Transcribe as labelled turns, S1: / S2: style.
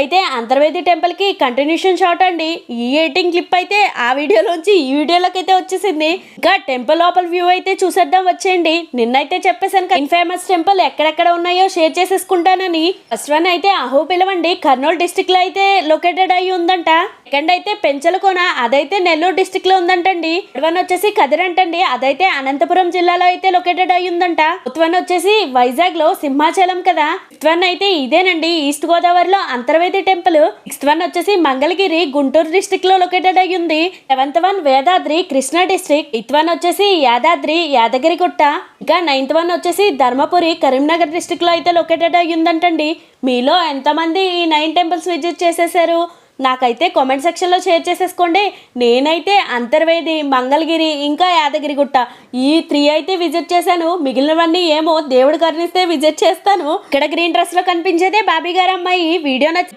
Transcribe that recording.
S1: అయితే అంతర్వేది టెంపుల్కి continuation shot అండి. ఈ ఎయిటింగ్ క్లిప్ అయితే ఆ వీడియోలోంచి ఈ వీడియోలోకి అయితే వచ్చేసింది. ఇంకా టెంపుల్ లోపల వ్యూ అయితే చూసేద్దాం వచ్చేయండి. నిన్నైతే చెప్పేశాను కదా ఫేమస్ టెంపుల్ ఎక్కడెక్కడ ఉన్నాయో షేర్ చేసేసుకుంటానని. ఫస్ట్ వన్ అయితే అహో పిలవండి కర్నూలు డిస్టిక్లో అయితే లొకేటెడ్ అయి ఉందంట. సెకండ్ అయితే పెంచలకోన అదైతే నెల్లూరు డిస్టిక్లో ఉందంటండి వన్ వచ్చేసి కదిరంటండి అదైతే అనంతపురం జిల్లాలో అయితే లొకేటెడ్ అయి ఉందంట. వన్ వచ్చేసి వైజాగ్లో సింహాచలం కదా. ఫిఫ్త్ వన్ అయితే ఇదేనండి. ఈస్ట్ గోదావరిలో అంతర్వేది టెంపుల్. నెక్స్ట్ వన్ వచ్చేసి మంగళగిరి గుంటూరు డిస్టిక్లో లొకేటెడ్ అయి ఉంది. Seventh one Vedadri Krishna district eighth one వచ్చేసి యాదాద్రి యాదగిరిగుట్ట. ఇంకా నైన్త్ వన్ వచ్చేసి ధర్మపురి కరీంనగర్ డిస్టిక్లో అయితే లొకేటెడ్ అయి ఉందంటండి. మీలో ఎంతమంది ఈ నైన్ టెంపుల్స్ విజిట్ చేసేసారు? నాకైతే కామెంట్ సెక్షన్లో షేర్ చేసేసుకోండి. నేనైతే అంతర్వేది మంగళగిరి ఇంకా యాదగిరిగుట్ట ఈ త్రీ అయితే విజిట్ చేశాను. మిగిలినవన్నీ ఏమో దేవుడు కరుణిస్తే విజిట్ చేస్తాను. ఇక్కడ గ్రీన్ డ్రెస్లో కనిపించేదే బాబీ గారు అమ్మాయి. వీడియో నచ్చి